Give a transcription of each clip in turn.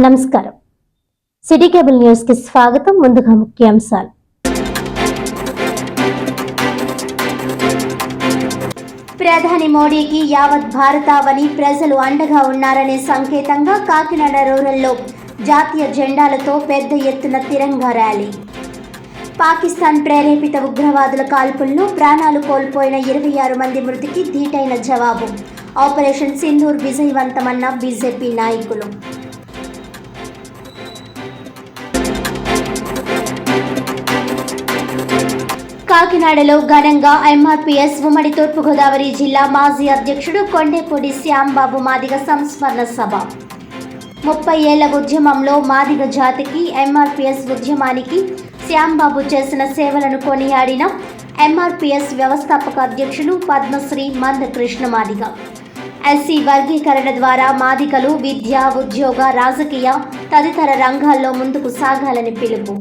నమస్కారం. City cable న్యూస్కి స్వాగతం. ముందుగా ముఖ్యాంశాలు. ప్రధాని మోడీకి యావత్ భారతావని ప్రజలు అండగా ఉన్నారనే సంకేతంగా కాకినాడ రూరల్లో జాతీయ జెండాలతో పెద్ద ఎత్తున తిరంగా ర్యాలీ. పాకిస్తాన్ ప్రేరేపిత ఉగ్రవాదుల కాల్పుల్లో ప్రాణాలు కోల్పోయిన ఇరవై ఆరు మంది మృతికి ధీటైన జవాబు. ఆపరేషన్ సింధూర్ విజయవంతమన్న బీజేపీ నాయకులు. కాకినాడలో ఘనంగా ఎంఆర్పీఎస్ ఉమ్మడి తూర్పుగోదావరి జిల్లా మాజీ అధ్యక్షుడు కొండేపూడి శ్యాంబాబు మాదిగ సంస్మరణ సభ. ముప్పై ఏళ్ళ ఉద్యమంలో మాదిగ జాతికి ఎంఆర్పీఎస్ ఉద్యమానికి శ్యాంబాబు చేసిన సేవలను కొనియాడిన ఎంఆర్పీఎస్ వ్యవస్థాపక అధ్యక్షులు పద్మశ్రీ మంద కృష్ణ మాదిగ. ఎస్సీ వర్గీకరణ ద్వారా మాదిగలు విద్య ఉద్యోగ రాజకీయ తదితర రంగాల్లో ముందుకు సాగాలని పిలుపు.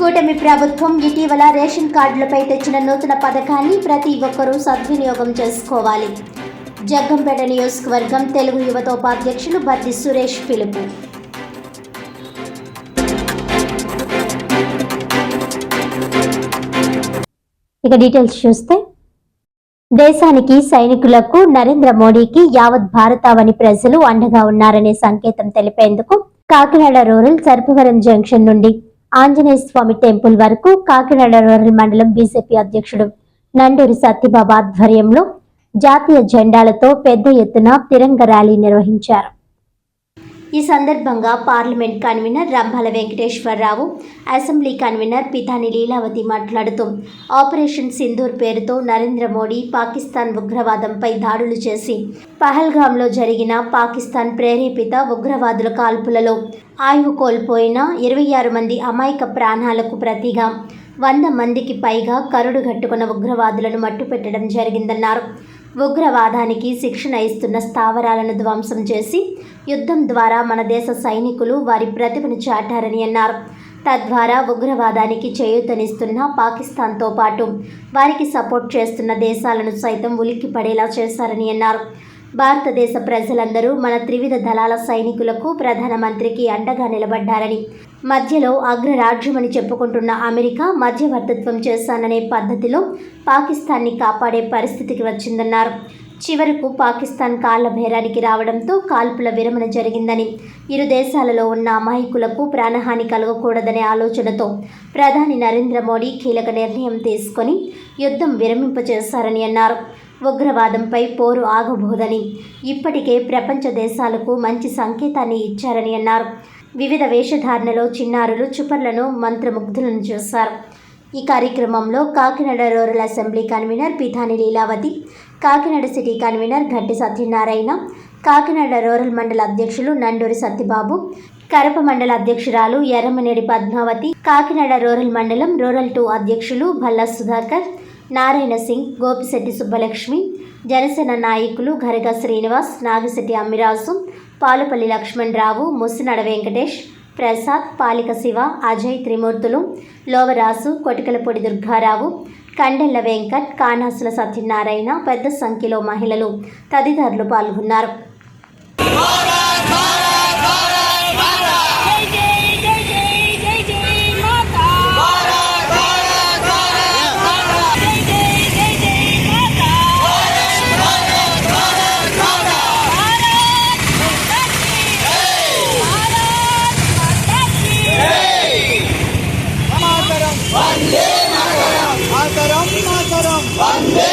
కూటమి ప్రభుత్వం ఇటీవల రేషన్ కార్డులపై తెచ్చిన నూతన పథకాన్ని ప్రతి ఒక్కరూ సద్వినియోగం చేసుకోవాలి. జగ్గంపేట నియోజకవర్గం తెలుగు యువత ఉపాధ్యక్షులు బద్ది సురేష్ పిలుపు. ఇక డీటెయిల్స్ చూస్తే దేశానికి సైనికులకు నరేంద్ర మోడీకి యావత్ భారతావని ప్రజలు అండగా ఉన్నారనే సంకేతం తెలిపేందుకు కాకినాడ రూరల్ సర్పవరం జంక్షన్ నుండి ఆంజనేయ స్వామి టెంపుల్ వరకు కాకినాడ రూరల్ మండలం బీజేపీ అధ్యక్షుడు నండూరి సత్యబాబు ఆధ్వర్యంలో జాతీయ జెండాలతో పెద్ద ఎత్తున తిరంగ ర్యాలీ నిర్వహించారు. ఈ సందర్భంగా parliament convener Rambhala Venkateswara Rao assembly convener Pithani Leelavathi మాట్లాడుతూ ఆపరేషన్ సింధూర్ పేరుతో నరేంద్ర మోడీ పాకిస్తాన్ ఉగ్రవాదంపై దాడులు చేసి పహల్గాంలో జరిగిన పాకిస్తాన్ ప్రేరేపిత ఉగ్రవాదుల కాల్పులలో ఆయువు కోల్పోయిన ఇరవై ఆరు మంది అమాయక ప్రాణాలకు ప్రతిగా వంద మందికి పైగా కరుడు గట్టుకున్న ఉగ్రవాదులను మట్టుపెట్టడం జరిగిందన్నారు. ఉగ్రవాదానికి శిక్షణ ఇస్తున్న స్థావరాలను ధ్వంసం చేసి యుద్ధం ద్వారా మన దేశ సైనికులు వారి ప్రతిభను చాటారని అన్నారు. తద్వారా ఉగ్రవాదానికి చేయూతనిస్తున్న పాకిస్తాన్తో పాటు వారికి సపోర్ట్ చేస్తున్న దేశాలను సైతం ఉలిక్కిపడేలా చేశారని అన్నారు. భారతదేశ ప్రజలందరూ మన త్రివిధ దళాల సైనికులకు ప్రధానమంత్రికి అండగా నిలబడ్డారని మధ్యలో అగ్రరాజ్యమని చెప్పుకుంటున్న అమెరికా మధ్యవర్తిత్వం చేస్తాననే పద్ధతిలో పాకిస్తాన్ని కాపాడే పరిస్థితికి వచ్చిందన్నారు. చివరకు పాకిస్తాన్ కాళ్ళ భేరానికి రావడంతో కాల్పుల విరమణ జరిగిందని ఇరు దేశాలలో ఉన్న అమాయకులకు ప్రాణహాని కలగకూడదనే ఆలోచనతో ప్రధాని నరేంద్ర మోడీ కీలక నిర్ణయం తీసుకొని యుద్ధం విరమింపచేశారని అన్నారు. ఉగ్రవాదంపై పోరు ఆగబోదని ఇప్పటికే ప్రపంచ దేశాలకు మంచి సంకేతాన్ని ఇచ్చారని అన్నారు. వివిధ వేషధారణలో చిన్నారులు చుపర్లను మంత్రముగ్ధులను చేశారు ఈ కార్యక్రమంలో Kakinada rural assembly convener Pithani Leelavathi Kakinada city convener Gatti Satyanarayana Kakinada rural మండల అధ్యక్షులు నండూరి సత్యబాబు కరప మండల అధ్యక్షురాలు ఎర్రమనేడి పద్మావతి కాకినాడ రూరల్ మండలం రూరల్ టూ అధ్యక్షులు భల్లా సుధాకర్ నారాయణ సింగ్ గోపిశెట్టి సుబ్బలక్ష్మి జనసేన నాయకులు గరగ శ్రీనివాస్ నాగశెట్టి అమ్మిరాజు పాలుపల్లి లక్ష్మణరావు ముసినడ వెంకటేష్ ప్రసాద్ పాలిక శివ అజయ్ త్రిమూర్తులు లోవరాసు కొటికలపొడి దుర్గారావు కండెల్ల వెంకట్ కానాసుల సత్యనారాయణ పెద్ద సంఖ్యలో మహిళలు తదితరులు పాల్గొన్నారు. మాతరం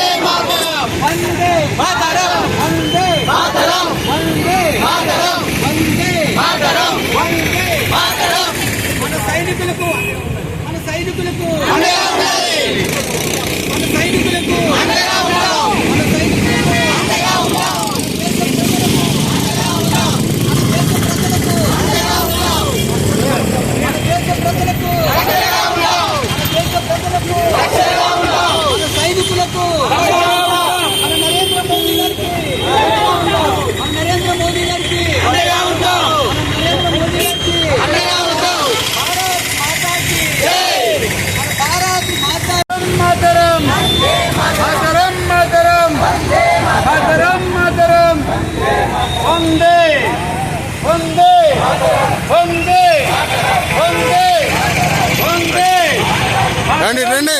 రండి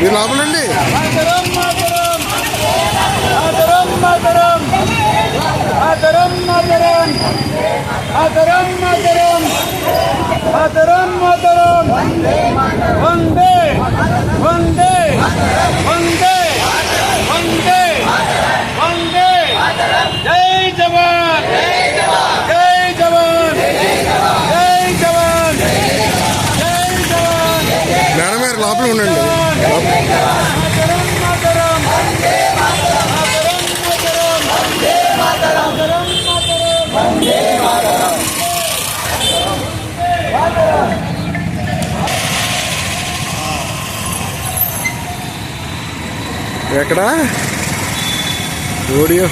మీరు లోపలండి వందే వందే వందే వందే వందే జై జవాన్! ఎక్కడ? ఓడియో?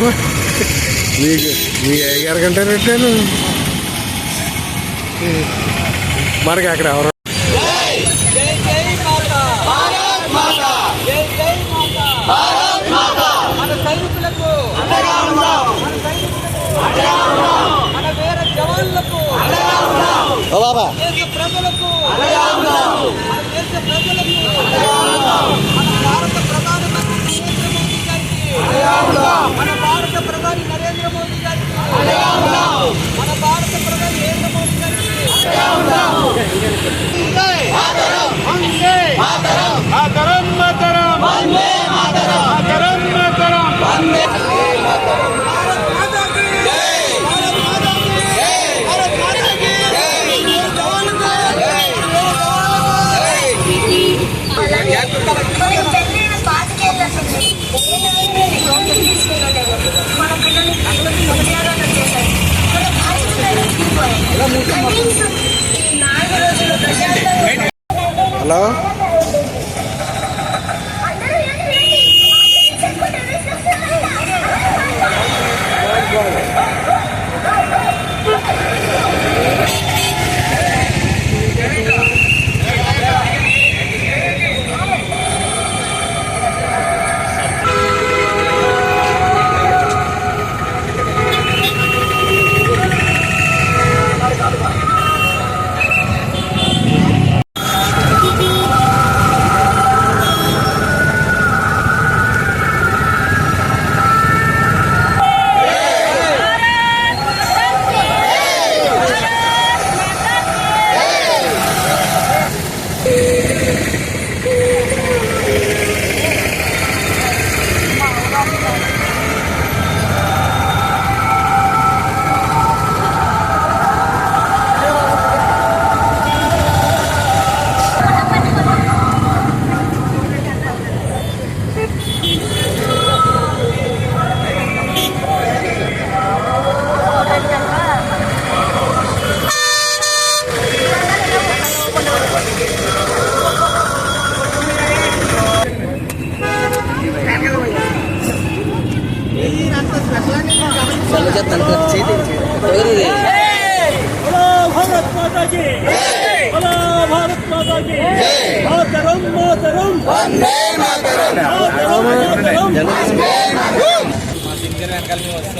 మీకు మీ అయ్యగారు కంటే పెట్టాను. మనకి అక్కడ ఎవరు? జై జై మాతా. భారత్ హలో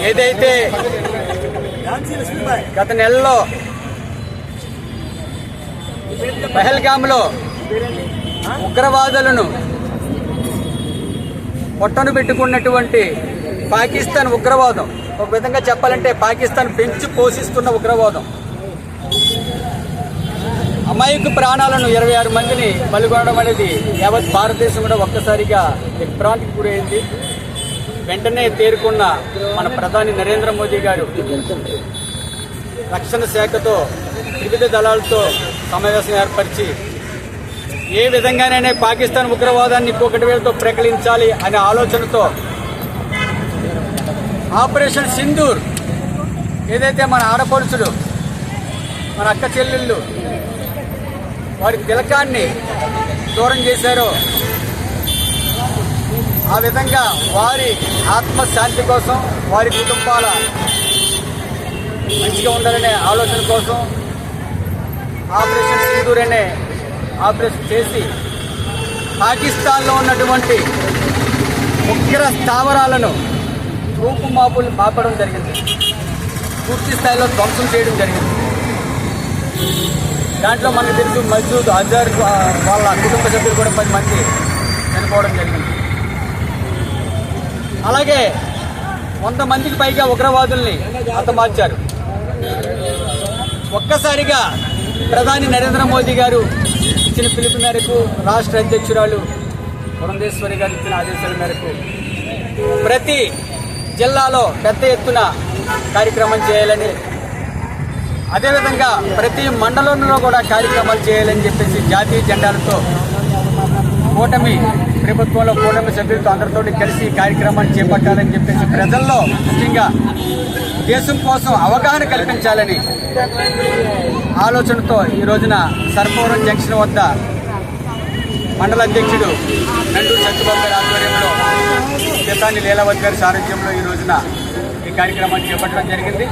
ఏదైతే గత నెలలో పహల్గామ్లో ఉగ్రవాదులను పొట్టను పెట్టుకున్నటువంటి పాకిస్తాన్ ఉగ్రవాదం ఒక విధంగా చెప్పాలంటే పాకిస్తాన్ పెంచి పోషిస్తున్న ఉగ్రవాదం. అమాయక ప్రాణాలను ఇరవై ఆరు మందిని పలుగొనడం అనేది యావత్ భారతదేశం కూడా ఒక్కసారిగా విభ్రాంతికి గురైంది. వెంటనే తేరుకున్న మన ప్రధాని నరేంద్ర మోదీ గారు రక్షణ శాఖతో వివిధ దళాలతో సమావేశం ఏర్పరిచి ఏ విధంగానైనా పాకిస్తాన్ ఉగ్రవాదాన్ని ఇంకొకటి వేలతో ప్రకటించాలి అనే ఆలోచనతో ఆపరేషన్ సింధూర్ ఏదైతే మన ఆడపడుచులు మన అక్క చెల్లెళ్ళు వారి తిలకాన్ని దూరం చేశారో ఆ విధంగా వారి ఆత్మశాంతి కోసం వారి కుటుంబాల మంచిగా ఉండాలనే ఆలోచన కోసం ఆపరేషన్ సింధూర్ అనే ఆపరేషన్ చేసి పాకిస్తాన్లో ఉన్నటువంటి ఉగ్ర స్థావరాలను రూపుమాపులు మాపడం జరిగింది. పూర్తి స్థాయిలో ధ్వంసం చేయడం జరిగింది. దాంట్లో మనకు తెలుసు మజ్జూద్ అజర్ వాళ్ళ కుటుంబ సభ్యులు కూడా పది మంది చనిపోవడం జరిగింది. అలాగే వంద మందికి పైగా ఉగ్రవాదుల్ని హతమార్చారు ఒక్కసారిగా ప్రధాని నరేంద్ర మోదీ గారు ఇచ్చిన పిలుపు మేరకు రాష్ట్ర అధ్యక్షురాలు పురంధేశ్వరి గారు ఇచ్చిన ఆదేశాల మేరకు ప్రతి జిల్లాలో పెద్ద ఎత్తున కార్యక్రమం చేయాలని అదేవిధంగా ప్రతి మండలంలో కూడా కార్యక్రమాలు చేయాలని చెప్పేసి జాతీయ జెండాలతో కూటమి ప్రభుత్వంలో కూటమి సభ్యులతో అందరితో కలిసి ఈ కార్యక్రమాన్ని చేపట్టాలని చెప్పేసి ప్రజల్లో ముఖ్యంగా దేశం కోసం అవగాహన కల్పించాలని ఆలోచనతో ఈ రోజున సర్పవరం జంక్షన్ వద్ద మండల అధ్యక్షుడు నండూరు సత్యబాబు గారి ఆధ్వర్యంలో పితాని లీలావతి గారి సారథ్యంలో ఈ రోజున ఈ కార్యక్రమాన్ని చేపట్టడం జరిగింది.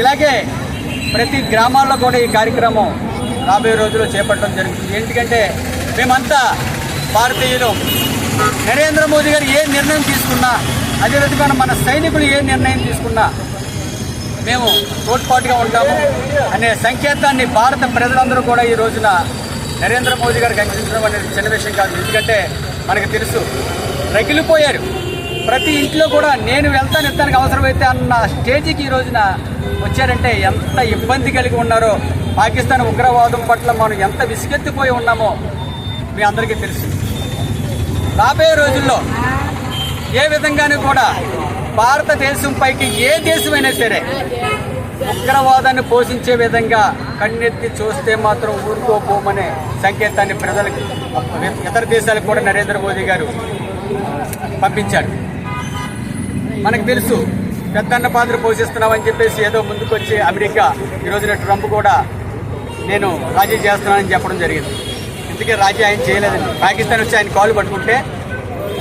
ఇలాగే ప్రతి గ్రామాల్లో కూడా ఈ కార్యక్రమం రాబోయే రోజుల్లో చేపట్టడం జరుగుతుంది. ఎందుకంటే మేమంతా భారతీయులు. నరేంద్ర మోదీ గారు ఏ నిర్ణయం తీసుకున్నా అదేవిధంగా మన సైనికులు ఏ నిర్ణయం తీసుకున్నా మేము తోడ్పాటుగా ఉంటాము అనే సంకేతాన్ని భారత ప్రజలందరూ కూడా ఈ రోజున నరేంద్ర మోదీ గారికి అందించడం అనేది చిన్న విషయం కాదు. ఎందుకంటే మనకు తెలుసు రగిలిపోయారు. ప్రతి ఇంట్లో కూడా నేను వెళ్తాను ఇస్తానికి అవసరమైతే అన్న స్టేజికి ఈ రోజున వచ్చారంటే ఎంత ఇబ్బంది కలిగి ఉన్నారో పాకిస్తాన్ ఉగ్రవాదం పట్ల మనం ఎంత విసిగెత్తిపోయి ఉన్నామో మీ అందరికీ తెలుసు. రాబోయే రోజుల్లో ఏ విధంగానూ కూడా భారతదేశం పైకి ఏ దేశమైనా సరే ఉగ్రవాదాన్ని పోషించే విధంగా కన్నెత్తి చూస్తే మాత్రం ఊరుకోపోమనే సంకేతాన్ని ప్రజలకు ఇతర దేశాలకు కూడా నరేంద్ర మోదీ గారు పంపించాడు మనకు తెలుసు పెద్దన్న పాత్ర పోషిస్తున్నామని చెప్పేసి ఏదో ముందుకొచ్చి అమెరికా ఈ రోజున ట్రంప్ కూడా నేను రాజీ చేస్తున్నానని చెప్పడం జరిగింది. ఇందుకే రాజీ ఆయన చేయలేదండి. పాకిస్తాన్ వచ్చి ఆయన కాలు పట్టుకుంటే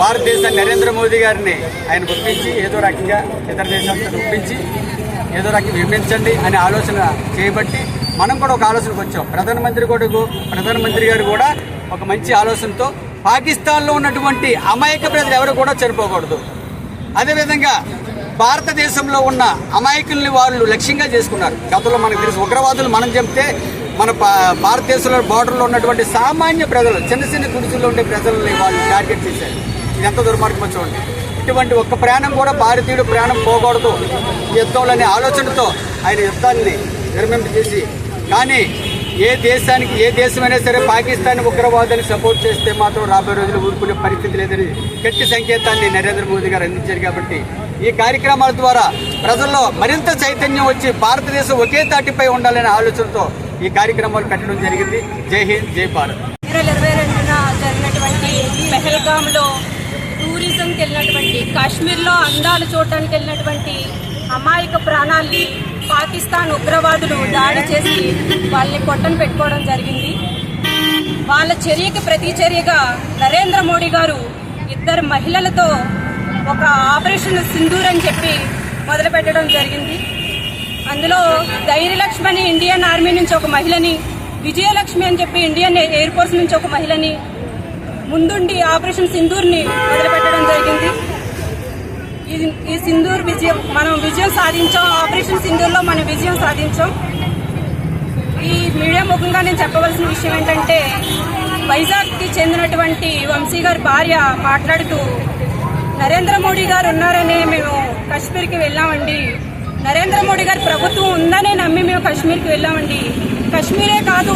భారతదేశం నరేంద్ర మోదీ గారిని ఆయన గుర్తించి ఏదో రకంగా ఇతర దేశాలతో గుర్తించి ఏదో రకంగా విమించండి అనే ఆలోచన చేయబట్టి మనం కూడా ఒక ఆలోచనకు వచ్చాం. ప్రధానమంత్రి కూడా ప్రధానమంత్రి గారు కూడా ఒక మంచి ఆలోచనతో పాకిస్తాన్లో ఉన్నటువంటి అమాయక ప్రజలు ఎవరు కూడా చనిపోకూడదు అదేవిధంగా భారతదేశంలో ఉన్న అమాయకుల్ని వాళ్ళు లక్ష్యంగా చేసుకున్నారు. గతంలో మనకు తెలుసు ఉగ్రవాదులు మనం చెప్తే మన భారతదేశంలో బార్డర్లో ఉన్నటువంటి సామాన్య ప్రజలు చిన్న చిన్న గుడిసెల్లో ఉండే ప్రజల్ని వాళ్ళు టార్గెట్ చేశారు. ఇది ఎంత దుర్మార్గమో చూడండి. ఇటువంటి ఒక్క ప్రాణం కూడా భారతీయుడు ప్రాణం పోకూడదు. ఈ యుద్ధంలో అనే ఆలోచనతో ఆయన యుద్ధాన్ని విరమింపజేసి కానీ ఏ దేశానికి ఏ దేశమైనా సరే పాకిస్తాన్ ఉగ్రవాదాన్ని సపోర్ట్ చేస్తే మాత్రం రాబోయే రోజులు ఊరుకునే పరిస్థితి లేదని గట్టి సంకేతాన్ని నరేంద్ర మోదీ గారు అందించారు కాబట్టి ఈ కార్యక్రమాల ద్వారా ప్రజల్లో మరింత చైతన్యం వచ్చి భారతదేశం ఒకే తాటిపై ఉండాలనే ఆలోచనతో ఈ కార్యక్రమాలు పెట్టడం జరిగింది. జై హింద్ జై భారత్. ఇరవై రెండున జరిగినటువంటి పెహల్గాంలో టూరిజంకి వెళ్ళినటువంటి కాశ్మీర్లో అందాలు చూడటానికి వెళ్ళినటువంటి అమాయక ప్రాణాల్ని పాకిస్తాన్ ఉగ్రవాదులు దాడి చేసి వాళ్ళని పొట్టను పెట్టుకోవడం జరిగింది. వాళ్ళ చర్యకి ప్రతి చర్యగా నరేంద్ర మోడీ గారు ఇద్దరు మహిళలతో ఒక ఆపరేషన్ సింధూర్ అని చెప్పి మొదలుపెట్టడం జరిగింది. అందులో ధైర్యలక్ష్మి అని ఇండియన్ ఆర్మీ నుంచి ఒక మహిళని విజయలక్ష్మి అని చెప్పి ఇండియన్ ఎయిర్ ఫోర్స్ నుంచి ఒక మహిళని ముందుండి ఆపరేషన్ సింధూర్ని మొదలుపెట్టడం జరిగింది. ఈ- ఈ సింధూర్ విజయం మనం విజయం సాధించాం ఆపరేషన్ సింధూర్లో మనం విజయం సాధించాం. ఈ మీడియా ముఖంగా నేను చెప్పవలసిన విషయం ఏంటంటే వైజాగ్కి చెందినటువంటి వంశీ గారి భార్య మాట్లాడుతూ నరేంద్ర మోడీ గారు ఉన్నారని మేము కాశ్మీర్కి వెళ్ళామండి. నరేంద్ర మోడీ గారి ప్రభుత్వం ఉందనే నమ్మి మేము కాశ్మీర్కి వెళ్ళామండి. కాశ్మీరే కాదు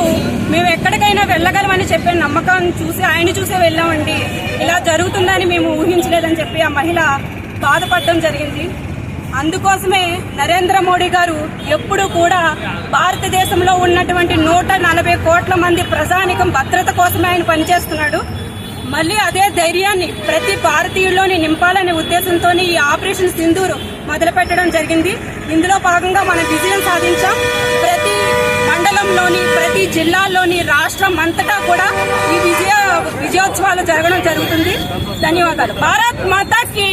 మేము ఎక్కడికైనా వెళ్ళగలమని చెప్పే నమ్మకం చూసి ఆయన చూసే వెళ్ళామండి. ఇలా జరుగుతుందని మేము ఊహించలేదని చెప్పి ఆ మహిళ బాధపడటం జరిగింది. అందుకోసమే నరేంద్ర మోడీ గారు ఎప్పుడు కూడా భారతదేశంలో ఉన్నటువంటి నూట నలభై కోట్ల మంది ప్రజానికం భద్రత కోసమే ఆయన పనిచేస్తున్నాడు. మళ్ళీ అదే ధైర్యాన్ని ప్రతి భారతీయుల్లోని నింపాలనే ఉద్దేశంతో ఈ ఆపరేషన్ సింధూరు మొదలుపెట్టడం జరిగింది. ఇందులో భాగంగా మనం విజయం సాధించాం. ప్రతి మండలంలోని ప్రతి జిల్లాలోని రాష్ట్రం అంతటా కూడా ఈ విజయ విజయోత్సవాలు జరగడం జరుగుతుంది. ధన్యవాదాలు. భారత్ మాతాకి.